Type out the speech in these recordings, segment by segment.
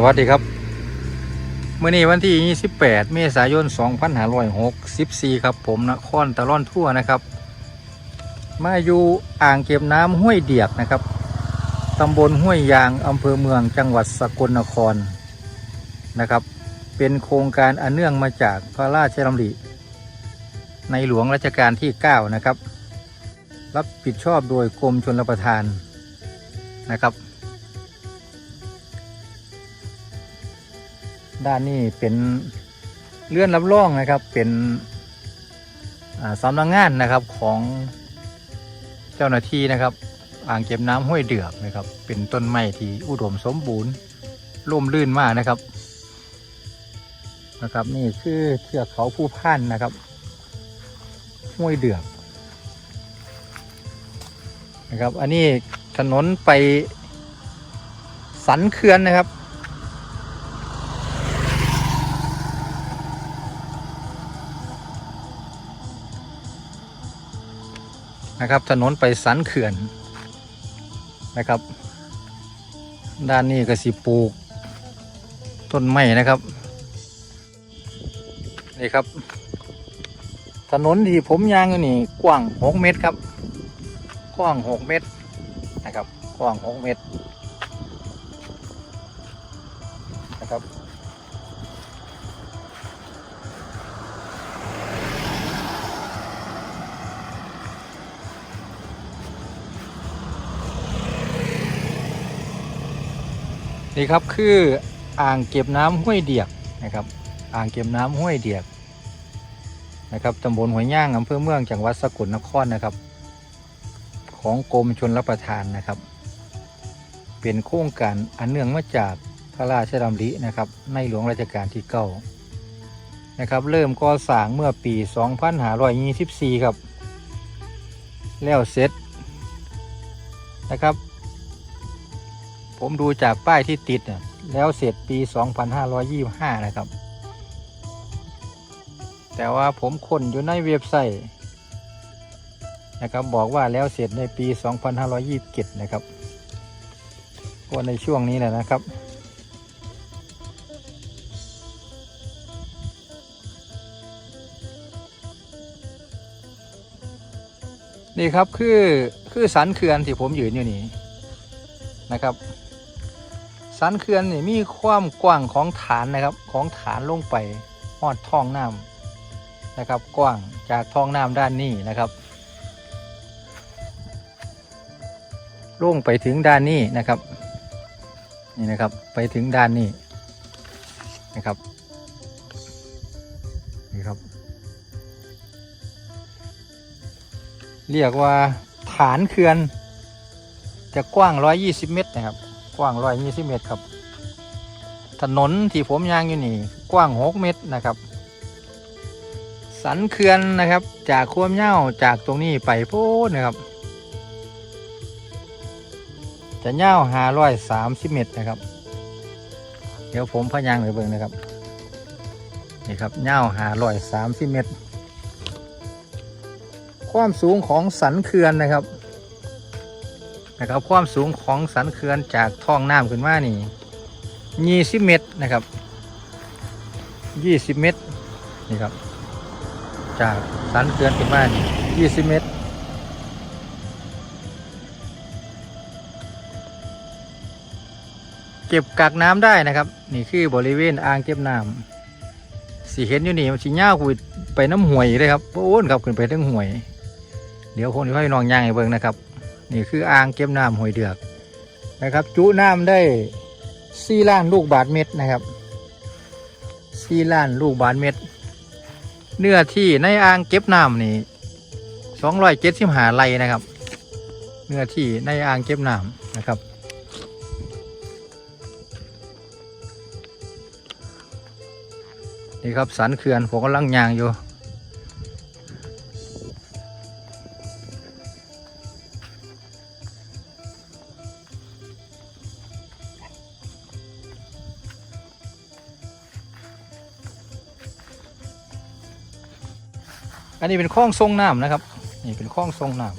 สวัสดีครับเมื่อนี้วันที่ 28 เมษายน 2564 ครับ ผมนครตะล่อนทั่วนะครับ มาอยู่อ่างเก็บน้ำห้วยเดียกนะครับตำบลห้วยยางอำเภอเมืองจังหวัดสกลนครนะครับ เป็นโครงการอันเนื่องมาจากพระราชดำริ ในหลวงรัชกาลที่ 9 นะครับ รับผิดชอบโดยกรมชลประทานนะครับ ด้านนี้เป็นเลื่อนรับรองนะครับ เป็นสำนักงานนะครับของเจ้าหน้าที่นะครับ อ่างเก็บน้ำห้วยเดือกนะครับ เป็นต้นไม้ที่อุดมสมบูรณ์ร่มรื่นมากนะครับนะครับ นี่คือเทือกเขาผู้พันนะครับห้วยเดือกนะครับ อันนี้ถนนไปสันเขื่อนนะครับ นะครับ ถนนไปสันเขื่อนนะครับ ด้านนี้ก็สิปลูก ต้นไม้นะครับนี่ครับ ถนนที่ผมยางอยู่นี่กว้างหกเมตรครับ กว้างหกเมตรนะครับ กว้างหกเมตรนะครับ นี่ครับคืออ่างเก็บน้ำห้วยเดียกนะครับ อ่างเก็บน้ำห้วยเดียกนะครับตำบลหัวยย่างอำเภอเมืองจังหวัดสกลนครนะครับ ของกรมชนรับประทานนะครับ เป็นโครงการอันเนื่องมาจากพระราชดำรินะครับ ในหลวงรัชกาลที่เก้านะครับ เริ่มก่อสร้างเมื่อปี 2524 ครับ แล้วเสร็จนะครับ ผมดูจากป้ายที่ติดนะแล้วเสร็จปี 2525 นะครับ แต่ว่าผมค้นอยู่ในเว็บไซต์นะครับบอกว่าแล้วเสร็จในปี 2527 นะครับก็ในช่วงนี้แหละนะครับ นี่ครับคือคือสันเขื่อนที่ผมยืนอยู่นี่นะครับ สันเขื่อนนี่มีความกว้างของฐานนะครับ ของฐานลงไปหอดท้องน้ำนะครับ กว้างจากท้องน้ำด้านนี้นะครับลงไปถึงด้านนี้นะครับ นี่นะครับไปถึงด้านนี้นะครับนี่ครับ เรียกว่าฐานเขื่อนจะกว้าง 120 เมตรนะครับ กว้าง120เมตรครับ ถนนที่ผมยางอยู่นี่ กว้าง6เมตรนะครับ สันเขื่อนนะครับ จากความยาจากตรงนี้ไปโพ้นนะครับ จะยาว530เมตรนะครับ เดี๋ยวผมพยางไปเบิ่งนะครับนี่ครับยาว530เมตร ความสูงของสันเขื่อนนะครับ นะครับความสูงของสันเขื่อนจากท้องน้ำขึ้นมานี่ยี่สิบเมตรนะครับยี่สิบเมตรนี่ครับ จากสันเขื่อนขึ้นมานี่ยี่สิบเมตรเก็บกักน้ำได้นะครับ นี่คือบริเวณอ่างเก็บน้ำสีเห็นอยู่นี่มันสีเงาคุยไปน้ำห่วยเลยครับโอ้นครับขึ้นไปทั้งห่วย เดี๋ยวคนที่พ่น้องย่างให้เบิ่งนะครับ นี่คืออ่างเก็บน้ำห้วยเดือกนะครับ จุน้ำได้สี่ล้านลูกบาทเม็ดนะครับสี่ล้านลูกบาทเม็ดเนื้อที่ในอ่างเก็บน้ำนี่สองร้อยเจ็ดสิบห้าไร่นะครับ เนื้อที่ในอ่างเก็บน้ำนะครับนี่ครับสันเขื่อนผมกำลังยางอยู่ อันนี้เป็นคลองทรงน้ำนะครับ นี่เป็นคลองทรงน้ำ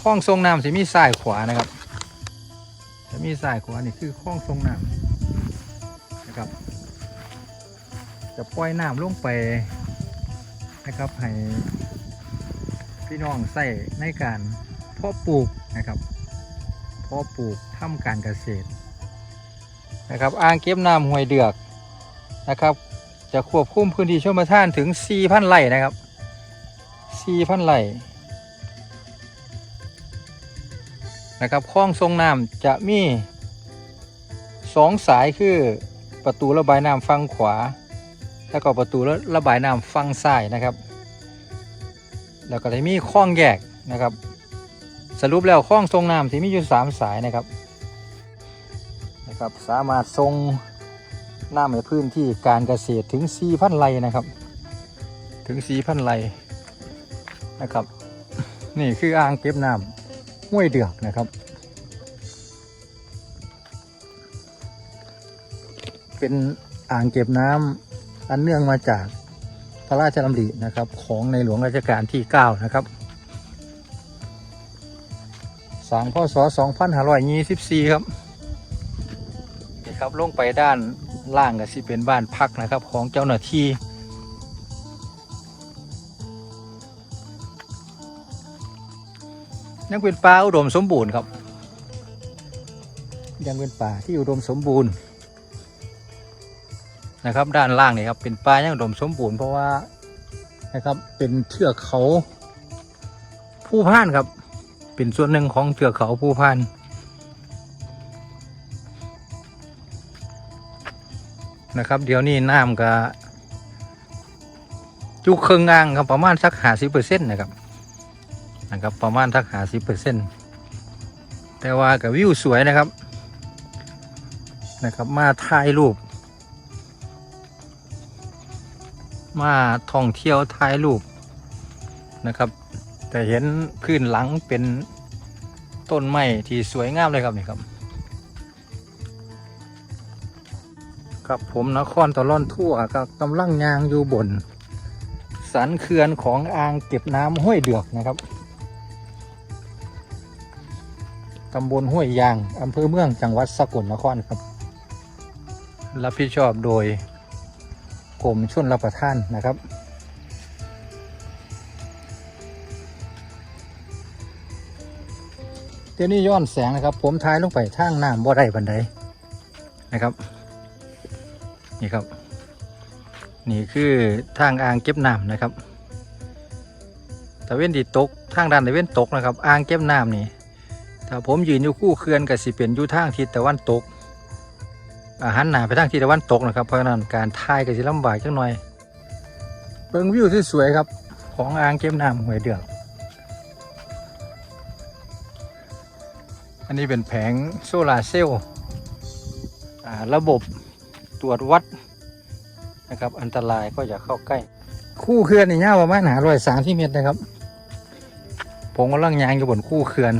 คลองทรงน้ำสิมีซ้ายขวานะครับ จะมีซ้ายขวานี่คือคลองทรงน้ำนะครับ จะปล่อยน้ำลงไปนะครับให้พี่น้องใส่ในการเพาะปลูกนะครับเพาะปลูกทำการเกษตรนะครับ อ่างเก็บน้ำห้วยเดือก นะครับ จะควบคุมพื้นที่ชนประทานถึง 4,000ไร่นะครับ 4,000ไร่นะครับคลองทรงน้ำจะมีสองสายคือประตูระบายน้ำฝั่งขวา แล้วก็ประตูระบายน้ำฝั่งซ้ายนะครับ แล้วก็จะมีคลองแยกนะครับ สรุปแล้วคลองทรงน้ำที่มีอยู่สามสายนะครับนะครับสามารถทรง น้ำในพื้นที่การเกษตรถึง 4,000ไร่นะครับ ถึง 4,000ไร่นะครับ นี่คืออ่างเก็บน้ำห้วยเดือกนะครับ เป็นอ่างเก็บน้ำอันเนื่องมาจากพระราชดำรินะครับ ของในหลวงรัชกาลที่ 9 นะครับสร้างพศ2524 ครับ ครับลงไปด้านล่างก็สิเป็นบ้านพักนะครับ ของเจ้าหน้าที่ยังเป็นป่าอุดมสมบูรณ์ครับ ยังเป็นป่าที่อุดมสมบูรณ์นะครับ ด้านล่างนี่ครับเป็นป่ายังอุดมสมบูรณ์เพราะว่านะครับเป็นเทือกเขาผู้พานครับ เป็นส่วนหนึ่งของเทือกเขาผู้พาน นะครับ เดี๋ยวนี้น้ำก็จุกเครื่องอ่างครับประมาณสักหาสิบเปอร์เซ็นต์นะครับนะครับ ประมาณสักหาสิบเปอร์เซ็นต์แต่ว่ากับวิวสวยนะครับนะครับ มาถ่ายรูป มาท่องเที่ยวถ่ายรูปนะครับ แต่เห็นพื้นหลังเป็นต้นไม้ที่สวยงามเลยครับนี่ครับ ครับผมนครตะล่อนทั่วก็กำลังยางอยู่บน สันเขื่อนของอ่างเก็บน้ำห้วยเดือกนะครับตำบลห้วยยางอำเภอเมืองจังหวัดสกลนครครับ รับผิดชอบโดยกรมชนรับประทานนะครับ เดี๋ยวนี้ย้อนแสงนะครับ ผมท้ายลงไปทางน้ำบ่ได้บันไดนะครับ นี่ครับ นี่คือทางอ่างเก็บน้ำนะครับตะเว้นดีตกทางด้านตะเว้นตกนะครับ อ่างเก็บน้ำนี่ถ้าผมยืนอยู่คู่เขื่อนกับสิเป็นอยู่ทางทิศตะวันตกอาหารหนาไปทางทิศตะวันตกนะครับ เพราะฉะนั้นการถ่ายก็จะลำบากจังหน่อยเบิ่งวิวที่สวยครับ ของอ่างเก็บน้ำห้วยเดือกอันนี้เป็นแผงโซลาร์เซลล์ระบบ ตรวจวัดนะครับ อันตรายก็อย่าเข้าใกล้ คู่เขื่อนนี่ยาวประมาณหาร้อยสามที่เมตรนะครับ ผมกำลังยางอยู่บนคู่เขื่อน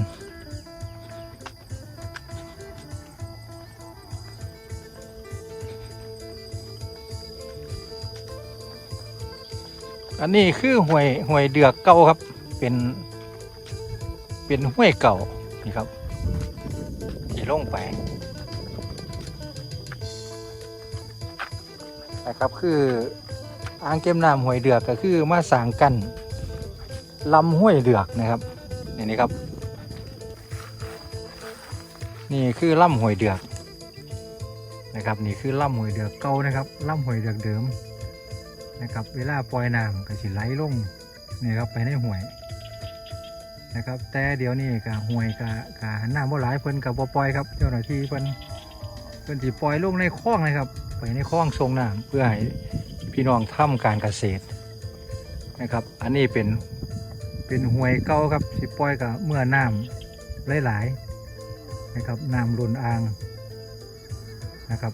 อันนี้คือห้วยห้วยเดือกเก่าครับ เป็น เป็นห้วยเก่านี่ครับที่ลงไป นะครับคืออ่างเก็บน้ำห้วยเดือกก็คือมาสางกันลำห้วยเดือกนะครับนี่นี่ครับ นี่คือลำห้วยเดือกนะครับนี่คือลำห้วยเดือกเก่านะครับลำห้วยเดือกเดิมนะครับเวลาปล่อยน้ำก็สิไหลลงนี่ครับไปในห้วยนะครับแต่เดี๋ยวนี้ก็ห้วยก็ก็หันน้ำบ่หลายเพิ่นก็บ่ปล่อยครับ เจ้าหน้าที่เพิ่นเพิ่นสิปล่อยลงในคลองนะครับ ไปในคลองทรงน้ำเพื่อให้พี่น้องทำการเกษตรนะครับ อันนี้เป็นเป็นห้วยเก่าครับสิปล่อยกับเมื่อน้ำหลายๆนะครับน้ำล้นอ่างนะครับ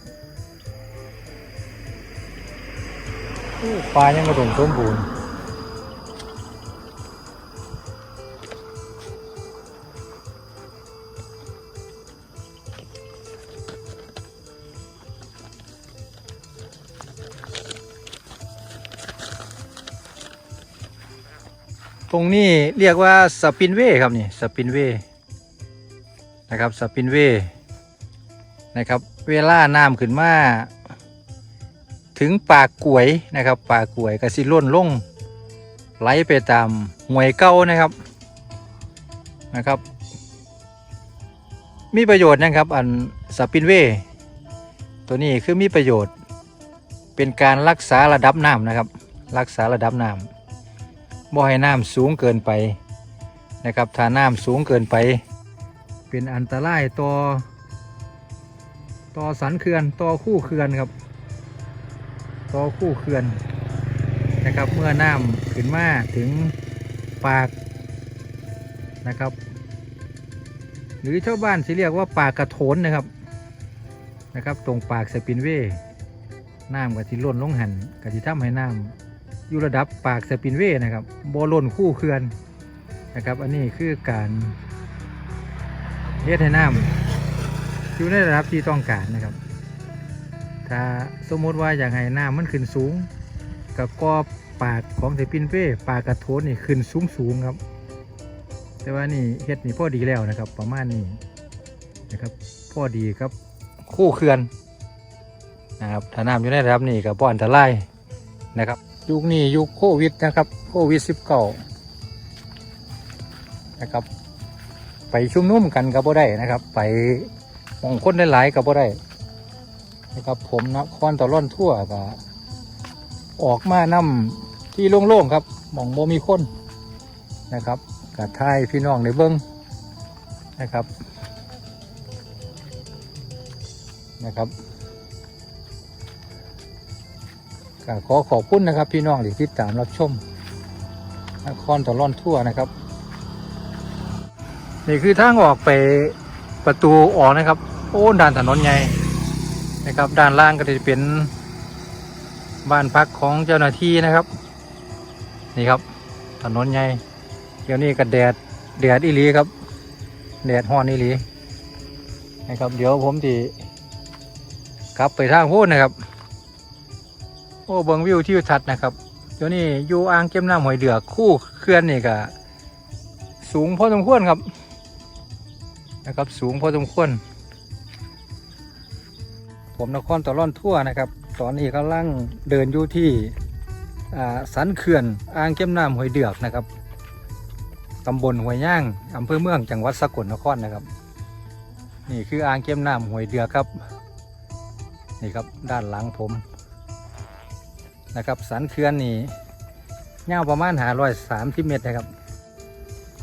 ปลายังกระดมสมบูรณ์ ตรงนี้เรียกว่าสปินเวย์ครับนี่สปินเวย์นะครับสปินเวย์นะครับ เวลาน้ำขึ้นมาถึงปากกลวยนะครับ ปากกลวยก็สิล่นลงไหลไปตามห่วยเก้านะครับนะครับ มีประโยชน์นะครับ อันสปินเวย์ตัวนี้คือมีประโยชน์ เป็นการรักษาระดับน้ำนะครับ รักษาระดับน้ำ บ่ให้น้ำสูงเกินไปนะครับถ้าน้ำสูงเกินไป เป็นอันตรายต่อต่อสันเขื่อนต่อคู่เขื่อนครับต่อคู่เขื่อนนะครับ เมื่อน้ำขึ้นมาถึงปากนะครับ หรือชาวบ้านสิเรียกว่าปากกระโถนนะครับนะครับ ตรงปากสปินเวย์น้ำก็สิล้นลงหันก็สิทำให้น้ำ อยู่ระดับปากสปินเวย์นะครับโบล้นคู่เขื่อนนะครับ อันนี้คือการเฮ็ดให้น้ำอยู่ในระดับที่ต้องการนะครับ ถ้าสมมติว่าอยากให้น้ำมันขึ้นสูงกับกอปากของสปินเวย์ปากกระโถนนี่ขึ้นสูงสูงครับ แต่ว่านี่เฮ็ดนี่พอดีแล้วนะครับ ประมาณนี้นะครับพอดีครับคู่เขื่อนนะครับถ้าน้ำอยู่ในระดับนี้กับบอันตรายนะครับ ยุคนี้ยุคโควิดนะครับ โควิดสิบเก้านะครับ ไปชุมนุมกันกับบ่ได้นะครับ ไปหมองคนหลายๆกับบ่ได้นะครับ ผมนะคอนตะล่อนทั่วก็ออกมานำที่โล่งๆครับหมองบ่มีคนนะครับกัทายพี่น้องในเบิ้งนะครับนะครับ ก็ขอขอบคุณนะครับ พี่น้องที่ติดตามรับชมนครตะล่อนทั่วนะครับ นี่คือทางออกไปประตูออกนะครับ โอ้ด่านถนนใหญ่นะครับ ด้านล่างก็จะเป็นบ้านพักของเจ้าหน้าที่นะครับ นี่ครับ ถนนใหญ่เดี๋ยวนี้ก็แดดแดดอีหลีครับ แดดฮ้อนอีหลีนะครับ เดี๋ยวผมจะกลับไปทางพ้นนะครับ โอ้เบิงวิวที่ทัดนะครับเดี๋ยวนี้อยู่อ่างเก็บน้ำหอยเดือกคู่เคลื่อนนี่ก็สูงพอสมควรครับ นะครับ สูงพอสมควร ผมนครตะล่อนทั่วนะครับ ตอนนี้กำลังเดินอยู่ที่อ่าสันเขื่อนอ่างเก็บน้ำหอยเดือกนะครับตำบลห้วยย่างอำเภอเมืองจังหวัดสกลนครนะครับ นี่คืออ่างเก็บน้ำห้วยเดือกครับ นี่ครับด้านหลังผม นะครับ สันเขื่อนนี่ยาวประมาณหาร้อยสามสิบเมตรนะครับ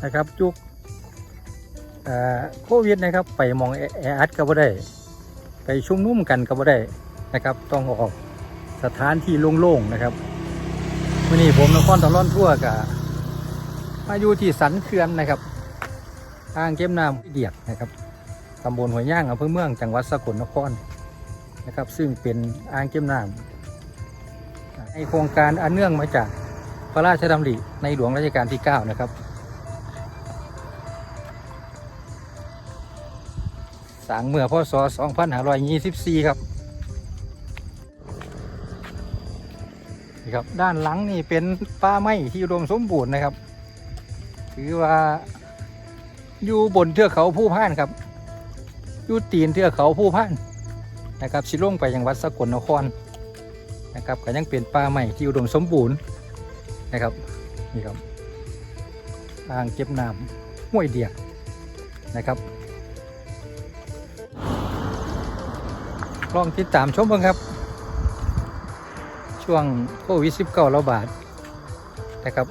นะครับจุกเอ่อโควิดนะครับ ไปมองแอแออัดก็บ่ได้ ไปชุมนุมกันก็บ่ได้นะครับ ต้องออกสถานที่โล่งๆนะครับวันนี้ผมนครตะล่อนทั่วกับมาอยู่ที่สันเขื่อนนะครับอ่างเก็บน้ำเดียกนะครับตำบลหัวย่างอำเภอเมืองจังหวัดสกลนครนะครับ ซึ่งเป็นอ่างเก็บน้ำ ในโครงการอันเนื่องมาจากพระราชดำริในหลวงรัชกาลที่ 9 นะครับ สางเมื่อพศ 2524 ครับนี่ครับ ด้านหลังนี่เป็นป่าไม้ที่อุดมสมบูรณ์นะครับ ถือว่าอยู่บนเทือกเขาผู้พานครับอยู่ตีนเทือกเขาผู้พานนะครับ สิลงไปยังวัดสกลนคร นะครับก็ยังเป็นป่าใหม่ที่อุดมสมบูรณ์นะครับนี่ครับอ่างเก็บน้ำห้วยเดียกนะครับลองติดตามชมบ้างครับ ช่วงโควิด19ระบาดนะครับ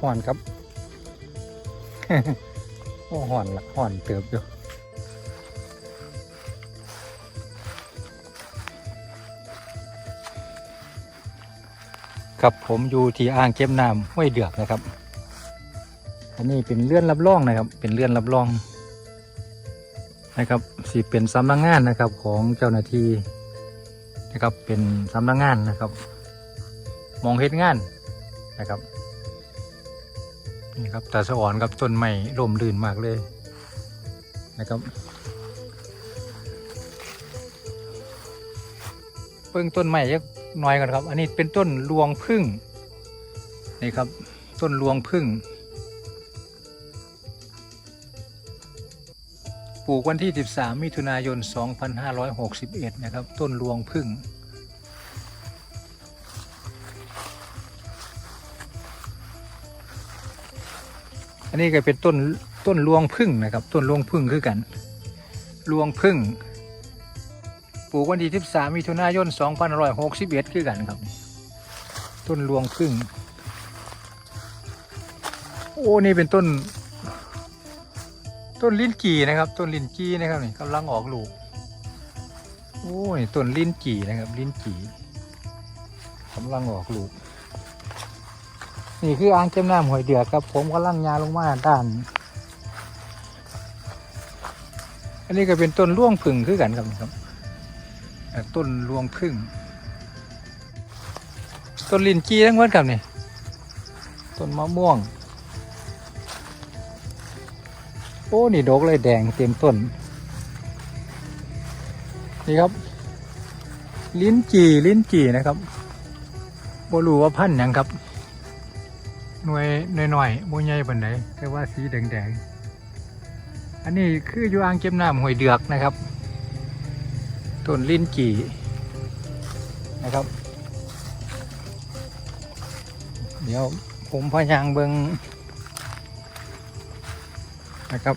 ห่อนครับ โอ้ห่อนละห่อนเติบอยู่ครับผมอยู่ที่อ่างเก็บน้ำห้วยเดือกนะครับ อันนี้เป็นเลื่อนรับรองนะครับ เป็นเลื่อนรับรองนะครับสิเป็นสำนักงานนะครับของเจ้าหน้าที่นะครับเป็นสำนักงานนะครับ มองเห็นงานนะครับ นี่ครับตาสะอ่อนครับต้นไม้ร่มรื่นมากเลยนะครับบิ่งต้นไม้ยักน่อยกันครับ อันนี้เป็นต้นรวงพึ่งนี่ครับ ต้นรวงพึ่งปลูกวันที่ 13 มิถุนายน 2561 นะครับ ต้นรวงพึ่ง นนี้ก็เป็นต้นต้นรวงพึ่งนะครับ ต้นรวงพึ่งคือกันรวงพึ่งปลูกวันที่13มิถุนายน2561คือกันครับ ต้นรวงพึ่ง โอ้นี่เป็นต้น ต้นลิ้นจี่นะครับ ต้นลิ้นจี่นะครับนี่กำลังออกลูกโอ้นี่ต้นลิ้นจี่นะครับ ลิ้นจี่กำลังออกลูก นี่คืออ่างเก็บน้ำหอยเดือครับ ผมกำลังยาลงมาด้าน อันนี้ก็เป็นต้นร่วงผึ่งคือกันครับครับต้นรวงพึ่งต้นลินจีทั้งหมดครับนี่ต้นมะม่วง โอ้นี่ดอกเลยแดงเต็มต้น นี่ครับ ลิ้นจี่ลิ้นจี่นะครับบรูว่าพันธุ์ยังครับ หน่วยหน่อยๆบ่ใหญ่ปานใดแต่ว่าสีแดงๆ อันนี้คืออยู่อ่างเก็บน้ำห้วยเดือกนะครับ ต้นลิ้นจี่นะครับ เดี๋ยวผมพยางเบิงนะครับ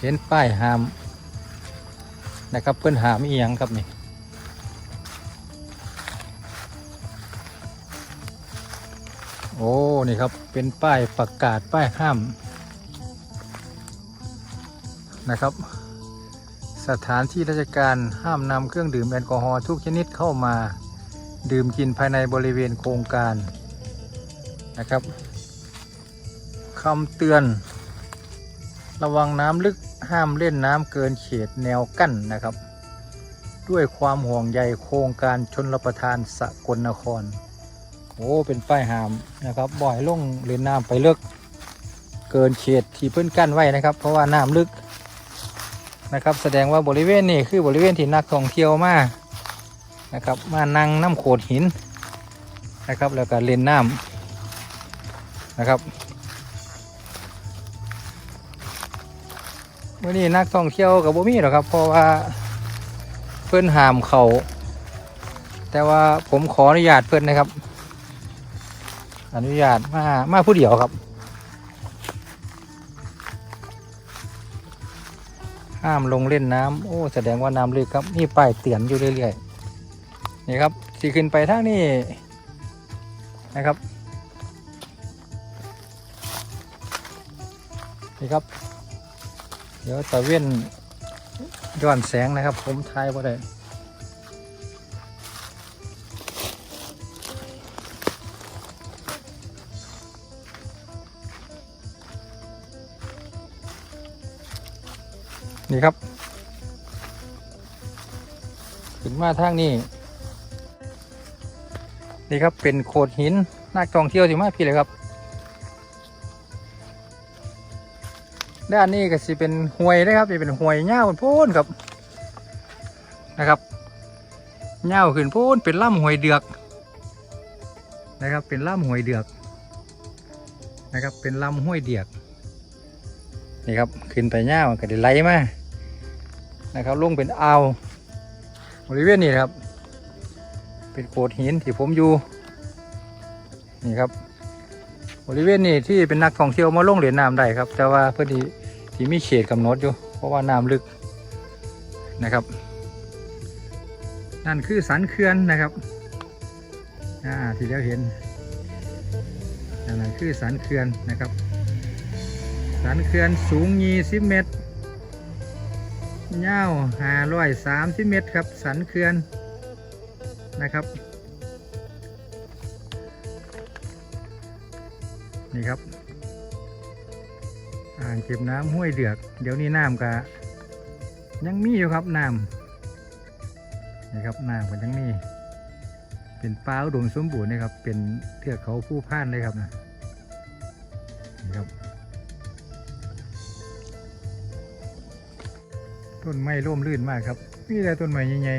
เห็นป้ายหามนะครับเพื่อนหามอีหยังครับนี่ โอ้ นี่ครับ เป็นป้ายประกาศป้ายห้าม นะครับ สถานที่ราชการห้ามนำเครื่องดื่มแอลกอฮอล์ทุกชนิดเข้ามา ดื่มกินภายในบริเวณโครงการนะครับคำเตือน ระวังน้ำลึกห้ามเล่นน้ำเกินเขตแนวกั้นนะครับ ด้วยความห่วงใยโครงการชนรประทานสกลนคร โอ้เป็นป้ายหามนะครับบ่อยลงเลนน้ำไปเลิกเกินเขตที่เพิ่นกั้นไว้นะครับ เพราะว่าน้ำลึกนะครับ แสดงว่าบริเวณนี้คือบริเวณที่นักท่องเที่ยวมานะครับมานั่งน้ำโขดหินนะครับ แล้วก็เลนน้ำนะครับวันนี้นักท่องเที่ยวกับบ่มีหรอกครับ เพราะว่าเพื่อนหามเขาแต่ว่าผมขออนุญาตเพื่อนนะครับ อนุญาตมามาผู้เดียวครับ ห้ามลงเล่นน้ำโอ้แสดงว่าน้ำลึกครับนี่ป้ายเตือนอยู่เรื่อยๆนี่ครับสีขึ้นไปทางนี้นะครับนี่ครับ เดี๋ยวตะเว้นย้อนแสงนะครับ ผมทายว่าได้ นี่ครับขึ้นมาทางนี้ นี่ครับเป็นโขดหินนักท่องเที่ยวสิมาพี่เลยครับ ด้านนี้ก็สิเป็นห้วยนะครับจะเป็นห้วยเง่าโพ้นครับนะครับเง่าขึ้นโพ้นเป็นล่ำห้วยเดือก นะครับเป็นล่ำห้วยเดือกนะครับเป็นลำห้วยเดือกนี่ครับขึ้นไปเง่าก็ได้ไหลมา นะครับลงเป็นอ่าวบริเวณนี้ครับ เป็นโขดหินที่ผมอยู่นี่ครับ บริเวณนี้ที่เป็นนักท่องเที่ยวมาลงเหรียญน้ำได้ครับ แต่ว่าเพื่อนที่ที่มีเขตกำหนดอยู่ เพราะว่าน้ำลึกนะครับ นั่นคือสันเขื่อนนะครับอ่าที่เราเห็นนั่นคือสันเขื่อนนะครับ สันเขื่อนสูง20เมตร ยาว530เมตรครับ สันเขื่อนนะครับ นี่ครับ อ่างเก็บน้ำห้วยเดือก เดี๋ยวนี้น้ำก็ยังมีอยู่ครับน้ำนี่ครับน้ำก็ยังมี เป็นป่าอุดมสมบูรณ์นะครับ เป็นเทือกเขาผู้พ่านเลยครับนะนี่ครับ ต้นไม้ร่มรื่นมากครับมีแต่ต้นไม้ใหญ่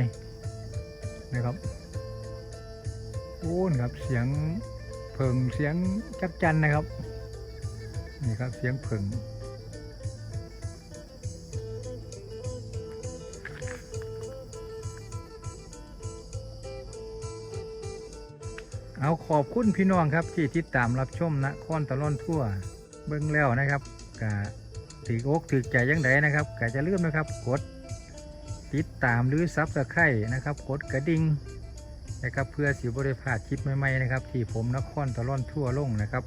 ๆนะครับโอ้นครับเสียงเผิงเสียงจักจันนะครับนี่ครับเสียงเผิงเอาขอบคุณพี่น้องครับที่ติดตามรับชมนะคอนตะล่อนทั่วเบิ้งแล้วนะครับกะ ถืออกถือใจยังไงนะครับก็จะเลื่อมนะครับ กดติดตามหรือซับสไครต์นะครับ กดกระดิ่งนะครับเพื่อสิบริพาดคลิปใหม่ๆนะครับ ที่ผมนครตะล่อนทั่วลงนะครับ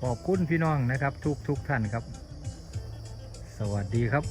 ขอบคุณพี่น้องนะครับ ทุกทุกท่านครับ สวัสดีครับ